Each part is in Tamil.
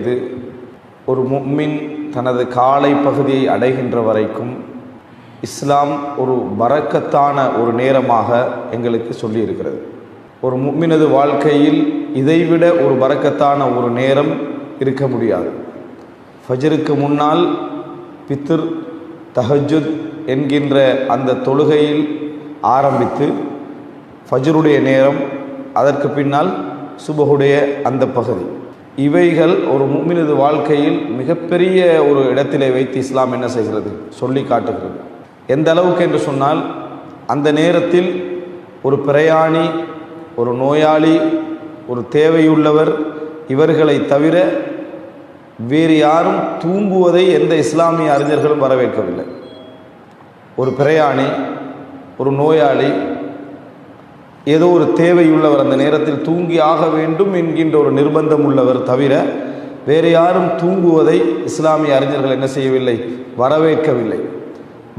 இது ஒரு மும்மின் தனது காலை பகுதியை அடைகின்ற வரைக்கும் இஸ்லாம் ஒரு பறக்கத்தான ஒரு நேரமாக எங்களுக்கு சொல்லியிருக்கிறது. ஒரு முஃமினது வாழ்க்கையில் இதைவிட ஒரு பறக்கத்தான ஒரு நேரம் இருக்க முடியாது. ஃபஜருக்கு முன்னால் பித்ர் தஹஜுத் என்கின்ற அந்த தொழுகையில் ஆரம்பித்து ஃபஜ்ருடைய நேரம் அதற்கு பின்னால் சுபகுடைய அந்த பகுதி. இவைகள் ஒரு முக்மினது வாழ்க்கையில் மிகப்பெரிய ஒரு இடத்திலே வைத்து இஸ்லாம் என்ன செய்கிறது? சொல்லி காட்டுகிறது. எந்த அளவுக்கு என்று சொன்னால் அந்த நேரத்தில் ஒரு பிரயாணி ஒரு நோயாளி ஒரு தேவையுள்ளவர் இவர்களை தவிர வேறு யாரும் தூங்குவதை எந்த இஸ்லாமிய அறிஞர்களும் வரவேற்கவில்லை. ஒரு பிரயாணி ஒரு நோயாளி ஏதோ ஒரு தேவையுள்ளவர் அந்த நேரத்தில் தூங்கி ஆக வேண்டும் என்கின்ற ஒரு நிர்பந்தம் உள்ளவர் தவிர வேறு யாரும் தூங்குவதை இஸ்லாமிய அறிஞர்கள் என்ன செய்யவில்லை? வரவேற்கவில்லை.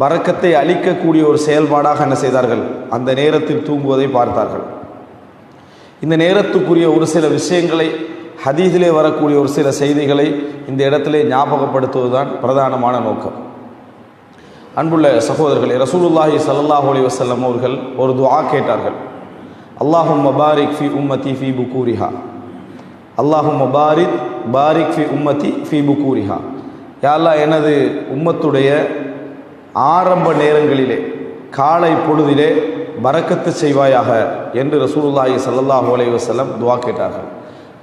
வரக்கத்தை அளிக்கக்கூடிய ஒரு செயல்பாடாக என்ன செய்தார்கள்? அந்த நேரத்தில் தூங்குவதை பார்த்தார்கள். இந்த நேரத்துக்குரிய ஒரு சில விஷயங்களை ஹதீஸிலே வரக்கூடிய ஒரு சில செய்திகளை இந்த இடத்திலே ஞாபகப்படுத்துவதுதான் பிரதானமான நோக்கம். அன்புள்ள சகோதரர்களே ரசூலுல்லாஹி சல்லாஹ் அலி வசல்லம் அவர்கள் ஒரு துவா கேட்டார்கள். அல்லாஹும் மபாரிக் ஃபி உம்மதி ஃபி புக்கூரிஹா அல்லாஹும் மபாரிக் பாரிக் ஃபி உம்மதி ஃபி புக்கூரிஹா யாரா எனது உம்மத்துடைய ஆரம்ப நேரங்களிலே காலை பொழுதிலே பரக்கத்து செய்வாயாக என்று ரசூலுல்லாஹி சல்லாஹூ அலைய வசலம் துவா கேட்டார்கள்.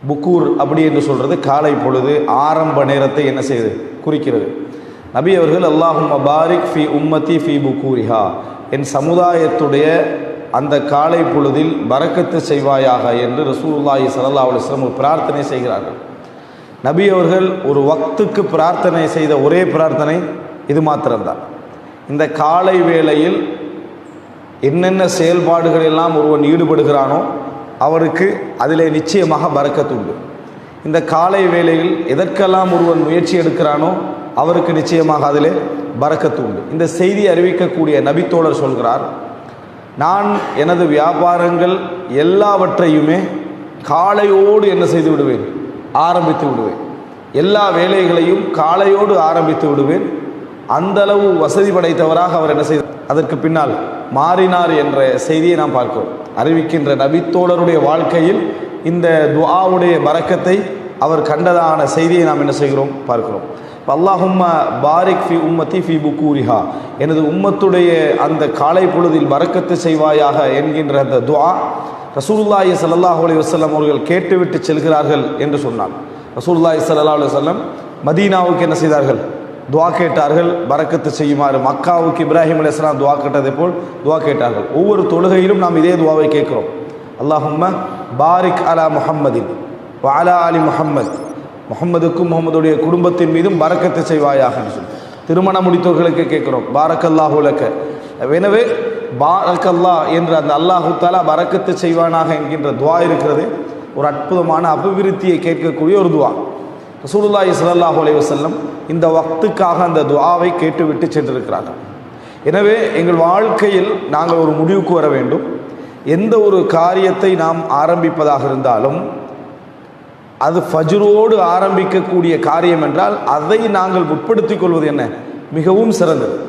புக்கூர் அப்படி என்று சொல்கிறது காலை பொழுது ஆரம்ப நேரத்தை என்ன செய்யுது குறிக்கிறது. நபி அவர்கள் அல்லாஹும் மபாரிக் ஃபி உம்மதி ஃபி புக்கூரிஹா. என் சமுதாயத்துடைய அந்த காலை பொழுதில் பறக்கத்து செய்வாயாக என்று ரசூலுல்லாஹி சல்லா அலுவலம் ஒரு பிரார்த்தனை செய்கிறார்கள். நபி அவர்கள் ஒரு வக்துக்கு பிரார்த்தனை செய்த ஒரே பிரார்த்தனை இது மாத்திரம்தான். இந்த காலை வேளையில் என்னென்ன செயல்பாடுகள் எல்லாம் ஒருவன் ஈடுபடுகிறானோ அவருக்கு அதிலே நிச்சயமாக பறக்கத்து உண்டு. இந்த காலை வேளையில் எதற்கெல்லாம் ஒருவன் முயற்சி எடுக்கிறானோ அவருக்கு நிச்சயமாக அதிலே பறக்கத்து உண்டு. இந்த செய்தி அறிவிக்கக்கூடிய நபித்தோழர் சொல்கிறார் நான் எனது வியாபாரங்கள் எல்லாவற்றையுமே காலையோடு என்ன செய்து விடுவேன்? ஆரம்பித்து விடுவேன். எல்லா வேலைகளையும் காலையோடு ஆரம்பித்து விடுவேன். அந்தளவு வசதி படைத்தவராக அவர் என்ன செய்தார் அதற்கு பின்னால் மாறினார் என்ற செய்தியை நாம் பார்க்கிறோம். அறிவிக்கின்ற நபித்தோழருடைய வாழ்க்கையில் இந்த துவாவுடைய பறக்கத்தை அவர் கண்டதான செய்தியை நாம் என்ன செய்கிறோம்? பார்க்கிறோம். அல்லாஹும்ம பாரிக் ஃபி உம்மத்தி ஃபி புக்கூரிஹா எனது உம்மத்துடைய அந்த காலை பொழுதில் வரக்கத்து செய்வாயாக என்கின்ற அந்த துவா ரசூலுல்லாஹி சல்லாஹ் அலி வஸல்லம் அவர்கள் கேட்டுவிட்டு செல்கிறார்கள் என்று சொன்னார் ரசூல்லாய் சல்லா அலி வல்லம் மதீனாவுக்கு என்ன செய்தார்கள்? துவா கேட்டார்கள் பறக்கத்து செய்யுமாறு. மக்காவுக்கு இப்ராஹிம் அலையாம் துவா கேட்டதை போல் துவா கேட்டார்கள். ஒவ்வொரு தொழுகையிலும் நாம் இதே துவாவை கேட்கிறோம். அல்லாஹும்ம பாரிக் அலா முஹம்மதின் வாலா அலி முஹம்மத். முகம்மதுக்கும் முகமதுடைய குடும்பத்தின் மீதும் பறக்கத்து செய்வாயாக சொல்லி. திருமணம் முடித்தவர்களுக்கு கேட்கிறோம் பாரக்கல்லாஹுலக்க எனவே பாரக்கல்லா என்று அந்த அல்லாஹு தாலா பறக்கத்து செய்வானாக என்கின்ற துவா இருக்கிறது. ஒரு அற்புதமான அபிவிருத்தியை கேட்கக்கூடிய ஒரு துவா. ரசூலுல்லாஹி சல்லாஹூ அலைய வசல்லம் இந்த வக்துக்காக அந்த துவாவை கேட்டுவிட்டு சென்றிருக்கிறார்கள். எனவே எங்கள் வாழ்க்கையில் நாங்கள் ஒரு முடிவுக்கு வர வேண்டும். எந்த ஒரு காரியத்தை நாம் ஆரம்பிப்பதாக இருந்தாலும் அது ஃபஜ்ரோடு ஆரம்பிக்கக்கூடிய காரியம் என்றால் அதை நாங்கள் உட்படுத்திக் கொள்வது என்ன? மிகவும் சிறந்தது.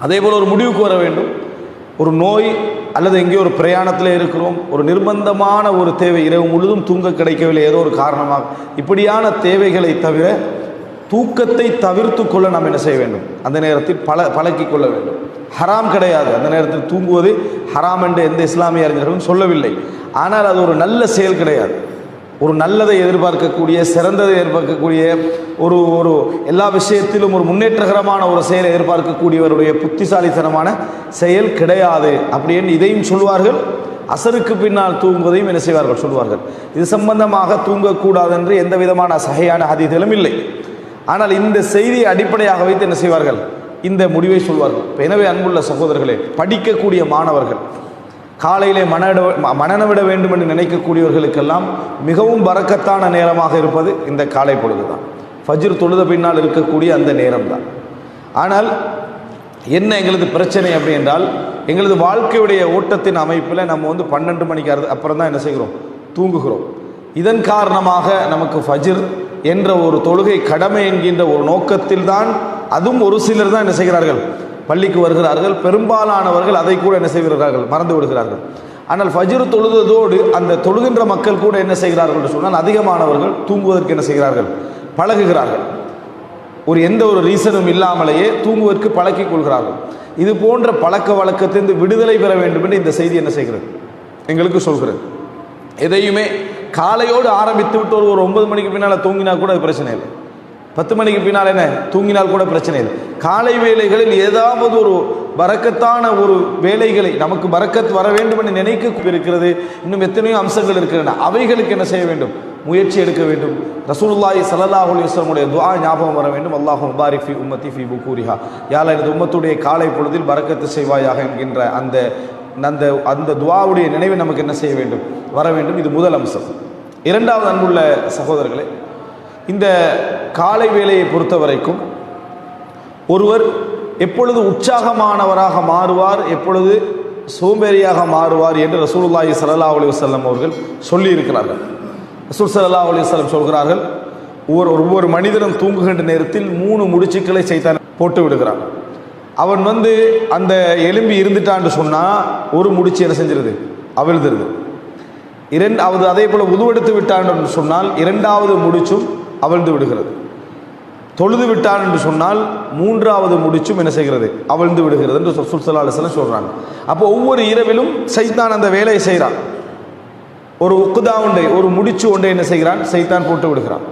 அதே போல் ஒரு முடிவுக்கு வர வேண்டும். ஒரு நோய் அல்லது எங்கேயோ ஒரு பிரயாணத்தில் இருக்கிறோம். ஒரு நிர்பந்தமான ஒரு தேவை இரவு முழுதும் தூங்க கிடைக்கவில்லை ஏதோ ஒரு காரணமாக. இப்படியான தேவைகளை தவிர தூக்கத்தை தவிர்த்து கொள்ள நாம் என்ன செய்ய வேண்டும்? அந்த நேரத்தில் பல பழக்கி கொள்ள வேண்டும். ஹராம் கிடையாது. அந்த நேரத்தில் தூங்குவது ஹராம் என்று எந்த இஸ்லாமிய அறிஞர்களும் சொல்லவில்லை. ஆனால் அது ஒரு நல்ல செயல் கிடையாது. ஒரு நல்லதை எதிர்பார்க்கக்கூடிய சிறந்ததை எதிர்பார்க்கக்கூடிய ஒரு ஒரு எல்லா விஷயத்திலும் ஒரு முன்னேற்றகரமான ஒரு செயலை எதிர்பார்க்கக்கூடியவருடைய புத்திசாலித்தனமான செயல் கிடையாது அப்படின்னு இதையும் சொல்வார்கள். அசருக்கு பின்னால் தூங்குவதையும் என்ன செய்வார்கள்? சொல்வார்கள். இது சம்பந்தமாக தூங்கக்கூடாது என்று எந்த விதமான சகையான அதிகளும் இல்லை. ஆனால் இந்த செய்தியை அடிப்படையாக வைத்து என்ன செய்வார்கள்? இந்த முடிவை சொல்வார்கள். எனவே அன்புள்ள சகோதரர்களே படிக்கக்கூடிய மாணவர்கள் காலையிலே மனட மனநவிட வேண்டும் என்று நினைக்கக்கூடியவர்களுக்கெல்லாம் மிகவும் பறக்கத்தான நேரமாக இருப்பது இந்த காலை பொழுது தான் ஃபஜ்ர் தொழுத பின்னால் இருக்கக்கூடிய அந்த நேரம் தான் ஆனால் என்ன எங்களது பிரச்சனை அப்படி என்றால் எங்களது வாழ்க்கையுடைய ஓட்டத்தின் அமைப்பில் நம்ம வந்து பன்னெண்டு மணிக்கு அப்புறம் தான் என்ன செய்கிறோம்? தூங்குகிறோம். இதன் காரணமாக நமக்கு ஃபஜிர் என்ற ஒரு தொழுகை கடமை என்கின்ற ஒரு நோக்கத்தில் தான் அதுவும் ஒரு சிலர் தான் என்ன செய்கிறார்கள்? பள்ளிக்கு வருகிறார்கள் பெரும்பாலானவர்கள் அதை கூட என்ன செய்கிறார்கள்? மறந்து விடுகிறார்கள். ஆனால் ஃபஜ்ரு தொழுததோடு அந்த தொழுகின்ற மக்கள் கூட என்ன செய்கிறார்கள் என்று சொன்னால் அதிகமானவர்கள் தூங்குவதற்கு என்ன செய்கிறார்கள்? பழகுகிறார்கள். ஒரு எந்த ஒரு ரீசனும் இல்லாமலேயே தூங்குவதற்கு பழக்கிக் கொள்கிறார்கள். இது போன்ற பழக்க வழக்கத்திலிருந்து விடுதலை பெற வேண்டும் என்று இந்த செய்தி என்ன செய்கிறது? எங்களுக்கு சொல்கிறது. எதையுமே காலையோடு ஆரம்பித்து விட்டு ஒரு ஒன்பது மணிக்கு பின்னால் தூங்கினா கூட அது பிரச்சனை இல்லை. பத்து மணிக்கு பின்னால் என்ன? தூங்கினால் கூட பிரச்சனை இல்லை. காலை வேலைகளில் ஏதாவது ஒரு பறக்கத்தான ஒரு வேலைகளை நமக்கு பறக்கத் வர வேண்டும் என்று நினைக்க இருக்கிறது இன்னும் எத்தனையோ அம்சங்கள் இருக்கின்றன. அவைகளுக்கு என்ன செய்ய வேண்டும்? முயற்சி எடுக்க வேண்டும். ரசூலுல்லாஹி ஸல்லல்லாஹு அலைஹி துவா ஞாபகம் வர வேண்டும். அல்லாஹு முபாரிக் ஃபி உம்மத்தி ஃபி புக்கூரிஹா யாழ் எனது உம்மத்துடைய காலை பொழுதில் பறக்கத்து செய்வாயாக என்கின்ற அந்த அந்த அந்த துவாவுடைய நினைவு நமக்கு என்ன செய்ய வேண்டும்? வர வேண்டும். இது முதல் அம்சம். இரண்டாவது அன்புள்ள சகோதரர்களே இந்த காலை வேலையை பொறுத்த வரைக்கும் ஒருவர் எப்பொழுது உற்சாகமானவராக மாறுவார் எப்பொழுது சோம்பேறியாக மாறுவார் என்று ரசூலுல்லாஹி சல்லா அலி வல்லம் அவர்கள் சொல்லியிருக்கிறார்கள். ரசூல் சல்லா அலி வல்லம் சொல்கிறார்கள் ஒவ்வொரு ஒவ்வொரு மனிதனும் தூங்குகின்ற நேரத்தில் மூணு முடிச்சுக்களை செய்தான் போட்டு விடுகிறான். அவன் வந்து அந்த எலும்பி இருந்துட்டான்னு சொன்னால் ஒரு முடிச்சு என்ன செஞ்சிருது? அவிழ்ந்துருது. இரண்டாவது அதே போல் உதுவெடுத்து விட்டான் என்று சொன்னால் இரண்டாவது முடிச்சும் அவிழ்ந்து விடுகிறது. தொழுது விட்டான் என்று சொன்னால் மூன்றாவது முடிச்சும் என்ன செய்கிறது? அவிழ்ந்து விடுகிறது என்று ரசூல் ஸல்லல்லாஹு அலைஹி சொல்கிறாங்க அப்போ ஒவ்வொரு இரவிலும் சைத்தான் அந்த வேலையை செய்கிறான். ஒரு உக்குதா ஒன்றை ஒரு முடிச்சு ஒன்றை என்ன செய்கிறான்? சைத்தான் போட்டு விடுகிறான்.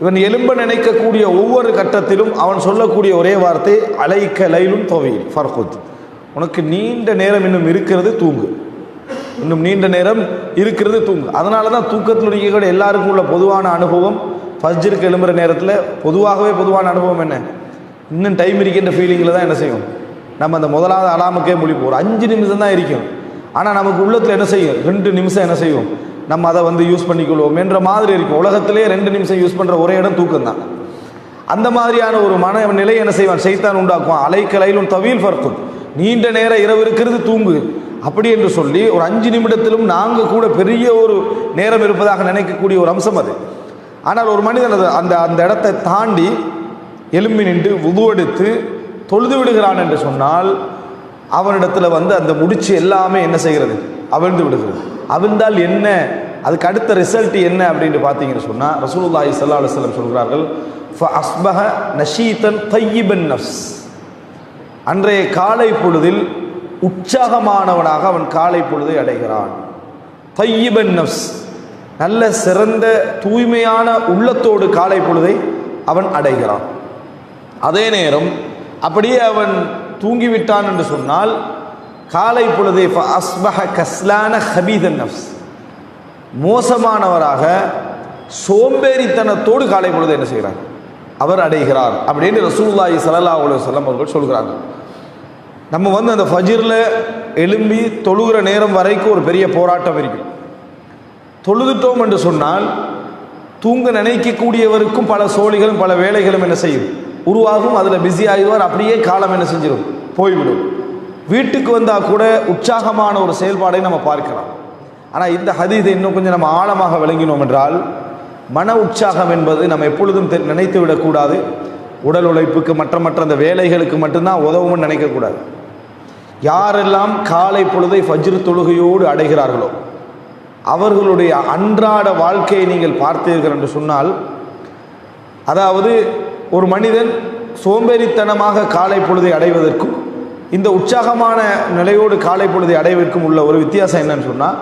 இவன் எலும்ப நினைக்கக்கூடிய ஒவ்வொரு கட்டத்திலும் அவன் சொல்லக்கூடிய ஒரே வார்த்தை அலைக்க லைலும் தொவையில் ஃபர்குத். உனக்கு நீண்ட நேரம் இன்னும் இருக்கிறது தூங்கு. இன்னும் நீண்ட நேரம் இருக்கிறது தூங்கு. அதனால தான் தூக்கத்தில் நிற்கக்கூடிய எல்லாருக்கும் உள்ள பொதுவான அனுபவம். ஃபஜ்ருக்கு எழும்புற நேரத்தில் பொதுவாகவே பொதுவான அனுபவம் என்ன? இன்னும் டைம் இருக்கின்ற ஃபீலிங்கில் தான் என்ன செய்யும்? நம்ம அந்த முதலாவது அலாமுக்கே முடிப்போம் ஒரு அஞ்சு நிமிஷம் தான் இருக்கும். ஆனால் நமக்கு உள்ளத்தில் என்ன செய்யும்? ரெண்டு நிமிஷம் என்ன செய்யும்? நம்ம அதை வந்து யூஸ் பண்ணிக்கொள்வோம் என்ற மாதிரி இருக்கும். உலகத்திலே ரெண்டு நிமிஷம் யூஸ் பண்ணுற ஒரே இடம் தூக்கம் தான் அந்த மாதிரியான ஒரு மன நிலை என்ன செய்வான்? செய்தான் உண்டாக்குவான். அலைக்கலையிலும் தவியில் பறக்கும் நீண்ட நேரம் இரவு இருக்கிறது தூங்கு. அப்படி என்று சொல்லி ஒரு அஞ்சு நிமிடத்திலும் நாங்கள் கூட பெரிய ஒரு நேரம் இருப்பதாக நினைக்கக்கூடிய ஒரு அம்சம் அது. ஆனால் ஒரு மனிதன் அது அந்த அந்த இடத்தை தாண்டி எலும்பி நின்று உதுவெடுத்து தொழுது விடுகிறான் என்று சொன்னால் அவனிடத்தில் வந்து அந்த முடிச்சு எல்லாமே என்ன செய்கிறது? அவிழ்ந்து விடுகிறது. அவிழ்ந்தால் என்ன? அதுக்கு அடுத்த ரிசல்ட் என்ன அப்படின்னு பார்த்தீங்கன்னு சொன்னால் ரசூலுல்லாஹி சல்லா அலுவலம் சொல்கிறார்கள் அஸ்பஹ நஷீதன் தையிபன் நஃப்ஸ். அன்றைய காலை பொழுதில் உற்சாகமானவனாக அவன் காலை பொழுதை அடைகிறான். தையிபன் நஃப்ஸ். நல்ல சிறந்த தூய்மையான உள்ளத்தோடு காலை பொழுதை அவன் அடைகிறான். அதே நேரம் அப்படியே அவன் தூங்கிவிட்டான் என்று சொன்னால் காலை பொழுதே அஸ்பஹ கஸ்லான ஹபீதன் நஃப்ஸ். மோசமானவராக சோம்பேறித்தனத்தோடு காலை பொழுது என்ன செய்கிறார்? அவர் அடைகிறார் அப்படின்னு ரசூலுல்லாஹி சலல்லா அலைஹி அவர்கள் சொல்கிறார்கள். நம்ம வந்து அந்த ஃபஜிரில் எழும்பி தொழுகிற நேரம் வரைக்கும் ஒரு பெரிய போராட்டம் இருக்கும் தொழுதுட்டோம் என்று சொன்னால் தூங்க நினைக்கக்கூடியவருக்கும் பல சோழிகளும் பல வேலைகளும் என்ன செய்யும்? உருவாகும். அதில் பிஸி ஆகிடுவார் அப்படியே காலம் என்ன செஞ்சிடும் போய்விடும். வீட்டுக்கு வந்தால் கூட உற்சாகமான ஒரு செயல்பாடை நம்ம பார்க்கலாம். ஆனால் இந்த ஹதீதை இன்னும் கொஞ்சம் நம்ம ஆழமாக விளங்கினோம் என்றால் மன உற்சாகம் என்பது நம்ம எப்பொழுதும் தெ- நினைத்து விடக்கூடாது. உடல் உழைப்புக்கு மற்ற மற்ற அந்த வேலைகளுக்கு மட்டும்தான் உதவும்னு நினைக்கக்கூடாது. யாரெல்லாம் காலை பொழுதை ஃபஜ்ரு தொழுகையோடு அடைகிறார்களோ அவர்களுடைய அன்றாட வாழ்க்கையை நீங்கள் பார்த்தீர்கள் என்று சொன்னால் அதாவது ஒரு மனிதன் சோம்பேறித்தனமாக காலை பொழுதை அடைவதற்கும் இந்த உற்சாகமான நிலையோடு காலை பொழுதை அடைவதற்கும் உள்ள ஒரு வித்தியாசம் என்னன்னு சொன்னால்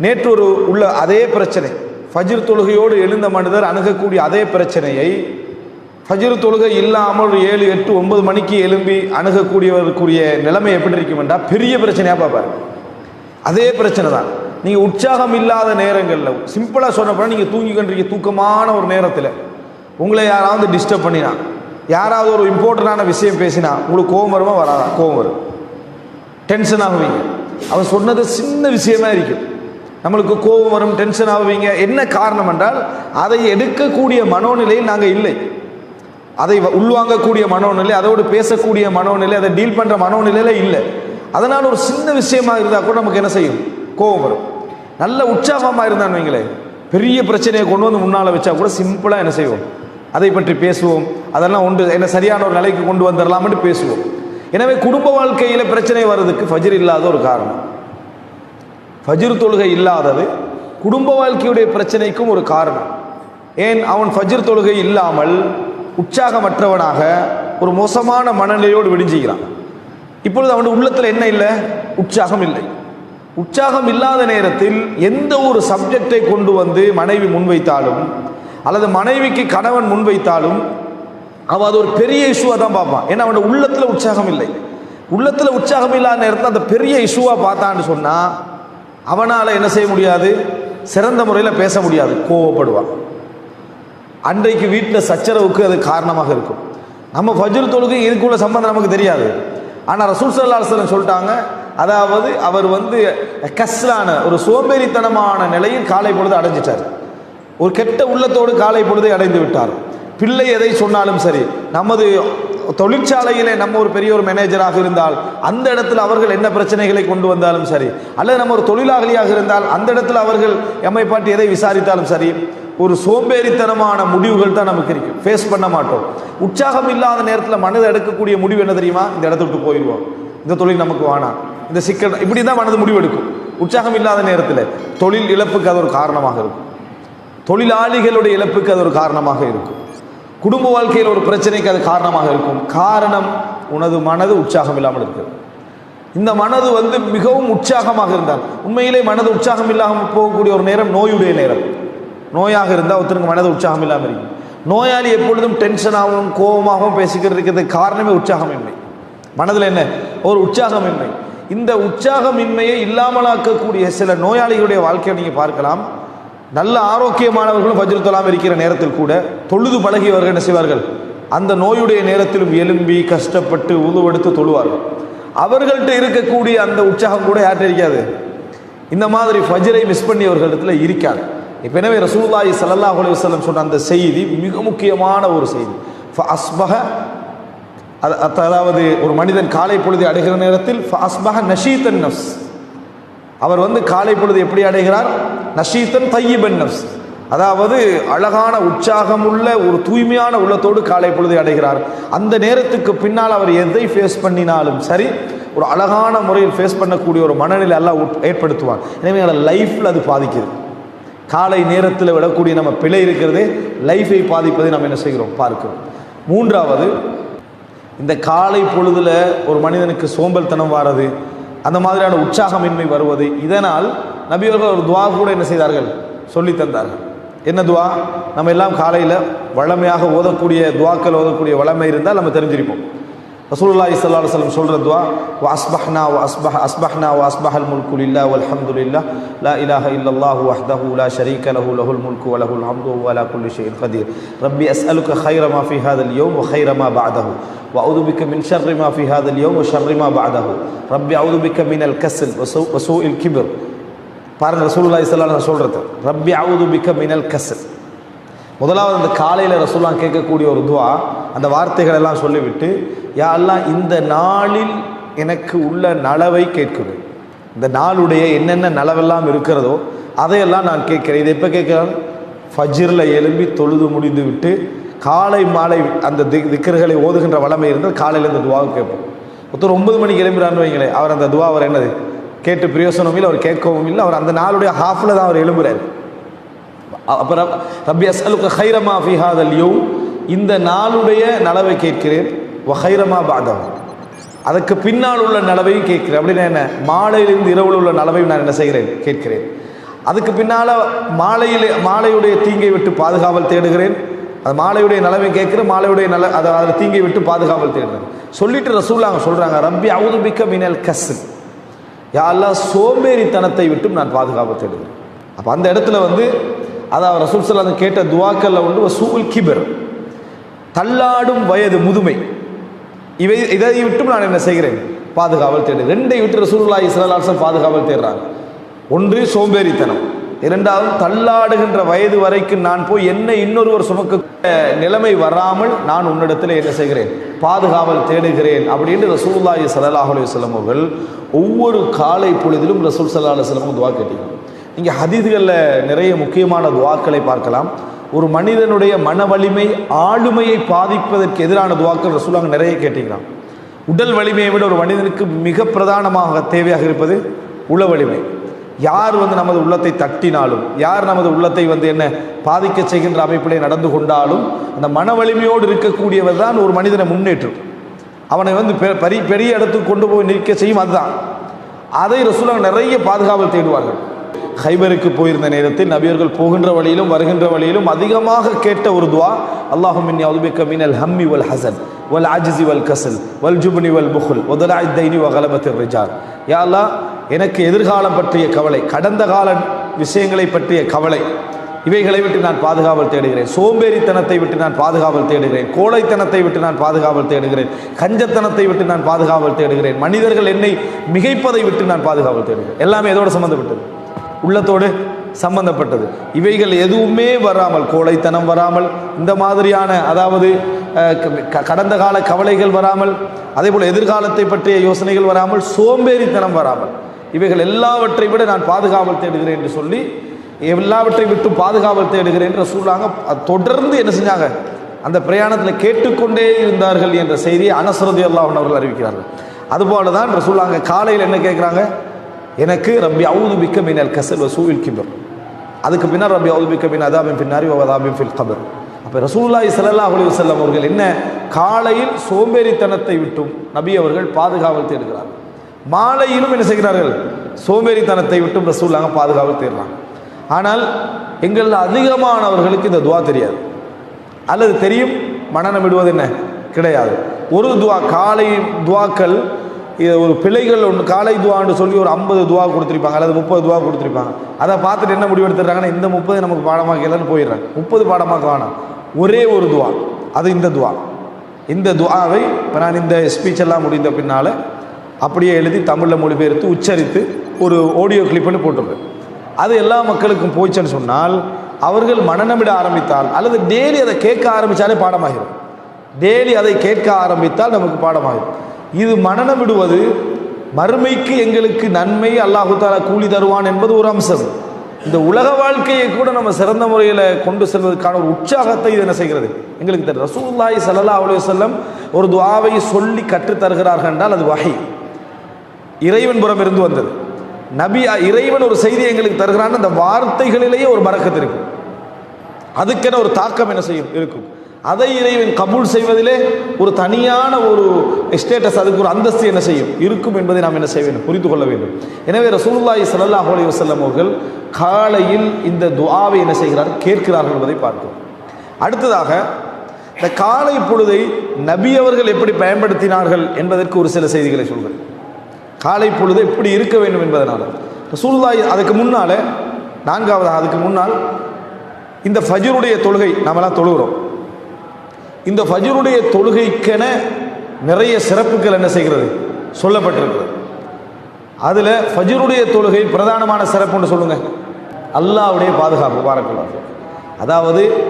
நேற்று ஒரு உள்ள அதே பிரச்சனை ஃபஜிர் தொழுகையோடு எழுந்த மனிதர் அணுகக்கூடிய அதே பிரச்சனையை ஃபஜிர் தொழுகை இல்லாமல் ஒரு ஏழு எட்டு ஒன்பது மணிக்கு எழும்பி அணுகக்கூடியவருக்குரிய நிலைமை எப்படி இருக்கும் என்றால் பெரிய பிரச்சனையாக பார்ப்பார். அதே பிரச்சனை தான் நீங்கள் உற்சாகம் இல்லாத நேரங்களில் சிம்பிளாக சொன்னப்போ நீங்கள் தூங்கிக்கொண்டிருக்க தூக்கமான ஒரு நேரத்தில் உங்களை யாராவது டிஸ்டர்ப் பண்ணினா யாராவது ஒரு இம்பார்ட்டண்டான விஷயம் பேசினா உங்களுக்கு கோவம் வருமா? வராதா? கோவம் வரும். டென்ஷன் ஆகுவீங்க. அவன் சொன்னது சின்ன விஷயமா இருக்கும். நம்மளுக்கு கோபம் வரும் டென்ஷன் ஆகுவீங்க. என்ன காரணம் என்றால் அதை எடுக்கக்கூடிய மனோநிலையில் நாங்கள் இல்லை. அதை உள்வாங்கக்கூடிய மனோநிலை அதோடு பேசக்கூடிய மனோநிலை அதை டீல் பண்ணுற மனோநிலையில இல்லை. அதனால் ஒரு சின்ன விஷயமா இருந்தால் கூட நமக்கு என்ன செய்யும்? கோபம் வரும். நல்ல உற்சாகமாக இருந்தான்னு வைங்களேன். பெரிய பிரச்சனையை கொண்டு வந்து முன்னால் வச்சா கூட சிம்பிளாக என்ன செய்வோம்? அதை பற்றி பேசுவோம். அதெல்லாம் ஒன்று என்ன சரியான ஒரு நிலைக்கு கொண்டு வந்துடலாம்னு பேசுவோம். எனவே குடும்ப வாழ்க்கையில் பிரச்சனை வர்றதுக்கு ஃபஜ்ர் இல்லாத ஒரு காரணம். ஃபஜிர் தொழுகை இல்லாதது குடும்ப வாழ்க்கையுடைய பிரச்சனைக்கும் ஒரு காரணம். ஏன்? அவன் ஃபஜ்ர் தொழுகை இல்லாமல் உற்சாகமற்றவனாக ஒரு மோசமான மனநிலையோடு விடிஞ்சுகிறான். இப்பொழுது அவனுடைய உள்ளத்தில் என்ன இல்லை? உற்சாகம் இல்லை. உற்சாகம் இல்லாத நேரத்தில் எந்த ஒரு சப்ஜெக்டை கொண்டு வந்து மனைவி முன்வைத்தாலும் அல்லது மனைவிக்கு கணவன் முன்வைத்தாலும் அவன் அது ஒரு பெரிய இஷ்யூவாக தான் பார்ப்பான். ஏன்னா அவனோட உள்ளத்தில் உற்சாகம் இல்லை. உள்ளத்தில் உற்சாகம் இல்லாத நேரத்தில் அந்த பெரிய இஷ்யூவாக பார்த்தான்னு சொன்னால் அவனால் என்ன செய்ய முடியாது? சிறந்த முறையில் பேச முடியாது. கோவப்படுவான். அன்றைக்கு வீட்டில் சச்சரவுக்கு அது காரணமாக இருக்கும். நம்ம ஃபஜ்ர் தொழுகை இதுக்குள்ள சம்பந்தம் நமக்கு தெரியாது. ஆனால் ரசூல் சல்லா சொல்லிட்டாங்க அதாவது அவர் வந்து கஸ்லான ஒரு சோம்பேறித்தனமான நிலையில் காலை பொழுது அடைஞ்சிட்டார். ஒரு கெட்ட உள்ளத்தோடு காலை பொழுதை அடைந்து விட்டார். பிள்ளை எதை சொன்னாலும் சரி நமது தொழிற்சாலையிலே நம்ம ஒரு பெரிய ஒரு மேனேஜராக இருந்தால் அந்த இடத்துல அவர்கள் என்ன பிரச்சனைகளை கொண்டு வந்தாலும் சரி அல்லது நம்ம ஒரு தொழிலாளியாக இருந்தால் அந்த இடத்துல அவர்கள் எம்மை பாட்டி எதை விசாரித்தாலும் சரி ஒரு சோம்பேறித்தனமான முடிவுகள் தான் நமக்கு இருக்கு. ஃபேஸ் பண்ண மாட்டோம். உற்சாகம் இல்லாத நேரத்தில் மனதை எடுக்கக்கூடிய முடிவு என்ன தெரியுமா? இந்த இடத்த விட்டு போயிடுவோம் இந்த தொழில் நமக்கு வேணாம் இந்த சிக்கல் இப்படி தான் மனது முடிவெடுக்கும். உற்சாகம் இல்லாத நேரத்தில் தொழில் இழப்புக்கு அது ஒரு காரணமாக இருக்கும். தொழிலாளிகளுடைய இழப்புக்கு அது ஒரு காரணமாக இருக்கும். குடும்ப வாழ்க்கையில் ஒரு பிரச்சனைக்கு அது காரணமாக இருக்கும். காரணம் உனது மனது உற்சாகம் இல்லாமல் இருக்கிறது. இந்த மனது வந்து மிகவும் உற்சாகமாக இருந்தால் உண்மையிலே மனது உற்சாகம் இல்லாமல் போகக்கூடிய ஒரு நேரம் நோயுடைய நேரம். நோயாக இருந்தால் ஒருத்தருக்கு மனது உற்சாகம் இல்லாமல் இருக்கும். நோயாளி எப்பொழுதும் டென்ஷனாகவும் கோபமாகவும் பேசிக்கிட்டு இருக்கிறதுக்கு காரணமே உற்சாகமின்மை. மனதில் என்ன? ஒரு உற்சாகமின்மை. இந்த உற்சாகமின்மையை இல்லாமலாக்கக்கூடிய சில நோயாளிகளுடைய வாழ்க்கையை நீங்கள் பார்க்கலாம். நல்ல ஆரோக்கியமானவர்களும் ஃபஜ்ர் தொழாமல் இருக்கிற நேரத்தில் கூட தொழுது பழகியவர்கள் என்ன செய்வார்கள்? அந்த நோயுடைய நேரத்திலும் எலும்பி கஷ்டப்பட்டு உதுவெடுத்து தொழுவார்கள். அவர்கள்ட்ட இருக்கக்கூடிய அந்த உற்சாகம் கூட யார்கிட்ட இருக்காது? இந்த மாதிரி ஃபஜ்ரை மிஸ் பண்ணியவர்களிடத்தில் இருக்காது. இப்போ எனவே ரசூல்லாயி ஸல்லல்லாஹு அலைஹி சொன்ன அந்த செய்தி மிக முக்கியமான ஒரு செய்தி. அஸ்பக அதாவது ஒரு மனிதன் காலை பொழுது அடைகிற நேரத்தில் அஸ்பஹ நஷீத்தன் நஃப்ஸ். அவர் வந்து காலை பொழுது எப்படி அடைகிறார்? நஷீத்தன் தையிபன் நஃப்ஸ். அதாவது அழகான உற்சாகமுள்ள ஒரு தூய்மையான உள்ளத்தோடு காலை பொழுது அடைகிறார். அந்த நேரத்துக்கு பின்னால் அவர் எதை ஃபேஸ் பண்ணினாலும் சரி ஒரு அழகான முறையில் ஃபேஸ் பண்ணக்கூடிய ஒரு மனநிலை எல்லாம் ஏற்படுத்துவார் எனவே எங்களை லைஃப்பில் அது பாதிக்குது. காலை நேரத்தில் விடக்கூடிய நம்ம பிழை இருக்கிறதே லைஃபை பாதிப்பதை நம்ம என்ன செய்கிறோம்? பார்க்கிறோம். மூன்றாவது இந்த காலை பொழுதில் ஒரு மனிதனுக்கு சோம்பல் தனம் வாரது அந்த மாதிரியான உற்சாகமின்மை வருவது இதனால் நபியவர்கள் ஒரு துவா கூட என்ன செய்தார்கள்? சொல்லி தந்தார்கள். என்ன துவா? நம்ம எல்லாம் காலையில் வழமையாக ஓதக்கூடிய துவாக்கள் ஓதக்கூடிய வளமை இருந்தால் நம்ம தெரிஞ்சிருப்போம். ரசூலுல்லாஹி ஸல்லல்லாஹு அலைஹி வஸல்லம் சொல்ற துவா வ அஸ்பஹ்னா வ அஸ்பஹ அஸ்பஹ்னா வ அஸ்பஹல் முல்கு லில்லாஹ் வல்ஹம்துலில்லாஹ் லா இலாஹ இல்லல்லாஹு வஹ்தஹு லா ஷரீக லஹு லஹுல் முல்கு வ லஹுல் ஹம்து வ அலா குல்லி ஷைஇன் கதீர் ரப்பி அஸ்அலுக خير ما في هذا اليوم وخير ما بعده وأعوذ بك من شر ما في هذا اليوم وشر ما بعده ربي أعوذ بك من الكسل وسوء, وسوء الكبر பாருங்க ரசூலுல்லாஹி ஸல்லல்லாஹு அலைஹி வஸல்லம் சொல்றது ரப்பி அவுது பிக்க மினல் கஸ்ல் முதலாவது அந்த காலையில் ரசூல்லா கேட்கக்கூடிய ஒரு துவா அந்த வார்த்தைகள் எல்லாம் சொல்லிவிட்டு யா எல்லாம் இந்த நாளில் எனக்கு உள்ள நலவை கேட்கிறேன் இந்த நாளுடைய என்னென்ன நலவெல்லாம் இருக்கிறதோ அதையெல்லாம் நான் கேட்குறேன். இதை எப்போ கேட்குறாரு ஃபஜ்ரில் எழும்பி தொழுது முடிந்து விட்டு காலை மாலை அந்த திக் திக்கர்களை ஓதுகின்ற வளமை இருந்தால் காலையில் இந்த துவாவை கேட்போம். ஒருத்தர் ஒன்பது மணிக்கு எழும்புறான்னு வைங்களேன் அவர் அந்த துவா அவர் என்னது? கேட்டு பிரயோசனமும் இல்லை அவர் கேட்கவும் இல்லை அவர் அந்த நாளுடைய ஹாஃபில் தான் அவர் எழும்புறாரு. அப்புறம் ரப்பி அஸ்அலுக்க ஹைரமா ஃபிஹாதல் ஹாதல் இந்த நாளுடைய நலவை கேட்கிறேன். வகைரமா பாதவன் அதற்கு அதுக்கு பின்னால் உள்ள நலவையும் கேட்கிறேன். அப்படின்னா என்ன? மாலையிலிருந்து இரவில் உள்ள நலவையும் நான் என்ன செய்கிறேன்? கேட்கிறேன். அதுக்கு பின்னால் மாலையில் மாலையுடைய தீங்கை விட்டு பாதுகாவல் தேடுகிறேன். அது மாலையுடைய நலவை கேட்குறேன். மாலையுடைய நல அதை அதில் தீங்கை விட்டு பாதுகாவல் தேடுகிறேன். சொல்லிட்டு ரசூலாங்க சொல்கிறாங்க ரப்பி அவுதுபிக்க மினல் கசு யாரெல்லாம் சோம்பேறித்தனத்தை விட்டும் நான் பாதுகாவல் தேடுகிறேன். அப்போ அந்த இடத்துல வந்து அதாவது ரசூல் சொல்லாங்க கேட்ட துவாக்கல்ல உண்டு சூல் கிபர். தள்ளாடும் வயது முதுமை. இவை இதை விட்டும் நான் என்ன செய்கிறேன்? பாதுகாவல் தேடு. ரெண்டை விட்டு ரசூல்லா இஸ்லாசம் பாதுகாவல் தேடுறாங்க. ஒன்று சோம்பேறித்தனம். இரண்டாவது தள்ளாடுகின்ற வயது வரைக்கும் நான் போய் என்ன இன்னொருவர் சுமக்க நிலைமை வராமல் நான் உன்னிடத்தில் என்ன செய்கிறேன்? பாதுகாவல் தேடுகிறேன் அப்படின்னு ரசூலுல்லாஹி ஸல்லல்லாஹு அலுவலம் அவர்கள் ஒவ்வொரு காலை பொழுதிலும் ரசூல் ஸல்லல்லாஹு அலுவலம் துவா கேட்டீங்க. இங்கே ஹதீதுகளில் நிறைய முக்கியமான துவாக்களை பார்க்கலாம். ஒரு மனிதனுடைய மன வலிமை ஆளுமையை பாதிப்பதற்கு எதிரான துவாக்கள் ரசூலாங்க நிறைய கேட்டிருக்கிறான். உடல் வலிமையை விட ஒரு மனிதனுக்கு மிக பிரதானமாக தேவையாக இருப்பது உள வலிமை. யார் வந்து நமது உள்ளத்தை தட்டினாலும் யார் நமது உள்ளத்தை வந்து என்ன பாதிக்க செய்கின்ற அமைப்பிலே நடந்து கொண்டாலும் அந்த மன வலிமையோடு இருக்கக்கூடியவர் தான் ஒரு மனிதனை முன்னேற்றும். அவனை வந்து பெ- பெரிய பெரிய இடத்துக்கு கொண்டு போய் நிற்க செய்யும் அதுதான். அதை ரசூலாங்க நிறைய பாதுகாவல் தேடுவார்கள். ஹைபருக்கு போயிருந்த நேரத்தில் நபியர்கள் போகின்ற வழியிலும் வருகின்ற வழியிலும் அதிகமாக கேட்ட ஒரு துவா அல்லாஹுமின் மின் மினல் ஹம்மி வல் ஹசன் வல் ஆஜிசி வல் கசல் வல் ஜுப்னி வல் புகுல் வதலா தைனி வ யா எனக்கு எதிர்காலம் பற்றிய கவலை கடந்த கால விஷயங்களை பற்றிய கவலை இவைகளை விட்டு நான் பாதுகாவல் தேடுகிறேன். சோம்பேறித்தனத்தை விட்டு நான் பாதுகாவல் தேடுகிறேன். கோழைத்தனத்தை விட்டு நான் பாதுகாவல் தேடுகிறேன். கஞ்சத்தனத்தை விட்டு நான் பாதுகாவல் தேடுகிறேன். மனிதர்கள் என்னை மிகைப்பதை விட்டு நான் பாதுகாவல் தேடுகிறேன். எல்லாமே எதோடு சம்மந்தப்பட்டது உள்ளத்தோடு சம்பந்தப்பட்டது. இவைகள் எதுவுமே வராமல் கோழைத்தனம் வராமல் இந்த மாதிரியான அதாவது க- கடந்த கால கவலைகள் வராமல் அதே போல் எதிர்காலத்தை பற்றிய யோசனைகள் வராமல் சோம்பேறித்தனம் வராமல் இவைகள் எல்லாவற்றை விட நான் பாதுகாவல் தேடுகிறேன் என்று சொல்லி எல்லாவற்றை விட்டு பாதுகாவல் தேடுகிறேன் என்று சொல்றாங்க தொடர்ந்து என்ன செஞ்சாங்க? அந்த பிரயாணத்தில் கேட்டுக்கொண்டே இருந்தார்கள் என்ற செய்தியை அனசரதி அல்லாஹ் அவர்கள் அறிவிக்கிறார்கள். அதுபோல தான் சொல்லுவாங்க காலையில் என்ன கேட்குறாங்க? எனக்கு ரப்பி அவுது பிக்க மினல் கசல் வசூல் கிபர் அதுக்கு பின்னர் ரப்பி அவுது பிக்க மின் அதாபின் பின்னாரி வதாபின் ஃபில் கபர் அப்போ ரசூல்லாய் ஸல்லல்லாஹு அலி வஸல்லம் அவர்கள் என்ன? காலையில் சோம்பேறித்தனத்தை விட்டும் நபி அவர்கள் பாதுகாவல் தேடுகிறார் மாலையிலும் என்ன செய்கிறார்கள்? சோம்பேறித்தனத்தை விட்டும் ரசூலாங்க பாதுகாவல் தேடுறாங்க ஆனால் எங்களில் அதிகமானவர்களுக்கு இந்த துவா தெரியாது. அல்லது தெரியும் மனநம் விடுவது என்ன? கிடையாது. ஒரு துவா காலை துவாக்கள் இது ஒரு பிழைகள் ஒன்று காலை துவான்னு சொல்லி ஒரு ஐம்பது துவா கொடுத்துருப்பாங்க அல்லது முப்பது துவா கொடுத்துருப்பாங்க. அதை பார்த்துட்டு என்ன முடிவு எடுத்துடுறாங்கன்னா இந்த முப்பது நமக்கு பாடமாக்கலன்னு போயிடுறாங்க. முப்பது பாடமாக்க வேணாம். ஒரே ஒரு துவா. அது இந்த துவா. இந்த துவாவை இப்போ நான் இந்த ஸ்பீச் எல்லாம் முடிந்த பின்னால் அப்படியே எழுதி தமிழில் மொழிபெயர்த்து உச்சரித்து ஒரு ஆடியோ கிளிப்புன்னு போட்டிருப்பேன். அது எல்லா மக்களுக்கும் போச்சுன்னு சொன்னால் அவர்கள் மனநமிட ஆரம்பித்தால் அல்லது டெய்லி அதை கேட்க ஆரம்பித்தாலே பாடமாகிடும் டெய்லி அதை கேட்க ஆரம்பித்தால் நமக்கு பாடமாகிடும் இது மனநம் விடுவது மறுமைக்கு எங்களுக்கு நன்மை அல்லாஹு தாலா கூலி தருவான் என்பது ஒரு அம்சம். இந்த உலக வாழ்க்கையை கூட நம்ம சிறந்த முறையில் கொண்டு செல்வதற்கான ஒரு உற்சாகத்தை இது என்ன செய்கிறது? எங்களுக்கு தெரியும் ரசூல்லாய் சல்லா அலைஹி செல்லம் ஒரு துவாவை சொல்லி கற்றுத் தருகிறார்கள் என்றால் அது வகை இறைவன் புறம் இருந்து வந்தது. நபி இறைவன் ஒரு செய்தி எங்களுக்கு தருகிறான். அந்த வார்த்தைகளிலேயே ஒரு மறக்கத்து இருக்கும் அதுக்கென ஒரு தாக்கம் என்ன செய்யும்? இருக்கும். அதை இறைவன் கபூல் செய்வதிலே ஒரு தனியான ஒரு ஸ்டேட்டஸ் அதுக்கு ஒரு அந்தஸ்து என்ன செய்யும்? இருக்கும் என்பதை நாம் என்ன செய்ய வேண்டும்? புரிந்து கொள்ள வேண்டும். எனவே ரசூலுல்லாஹி சல்லாஹ் அலி வசல்லம் அவர்கள் காலையில் இந்த துவாவை என்ன செய்கிறார்? கேட்கிறார்கள் என்பதை பார்க்கும் அடுத்ததாக இந்த காலை பொழுதை நபி அவர்கள் எப்படி பயன்படுத்தினார்கள் என்பதற்கு ஒரு சில செய்திகளை சொல்கிறேன். காலை பொழுது எப்படி இருக்க வேண்டும் என்பதனால். ரசூலுல்லாஹி அதுக்கு முன்னால் நான்காவது அதுக்கு முன்னால் இந்த ஃபஜருடைய தொழுகை நாமெல்லாம் தொழுகிறோம். இந்த ஃபஜ்ருடைய தொழுகைக்கென நிறைய சிறப்புகள் என்ன செய்கிறது? சொல்லப்பட்டிருக்கிறது. அதில் ஃபஜருடைய தொழுகை பிரதானமான சிறப்புன்னு சொல்லுங்க. அல்லாவுடைய பாதுகாப்பு பாரக்குல்லாஹ். அதாவது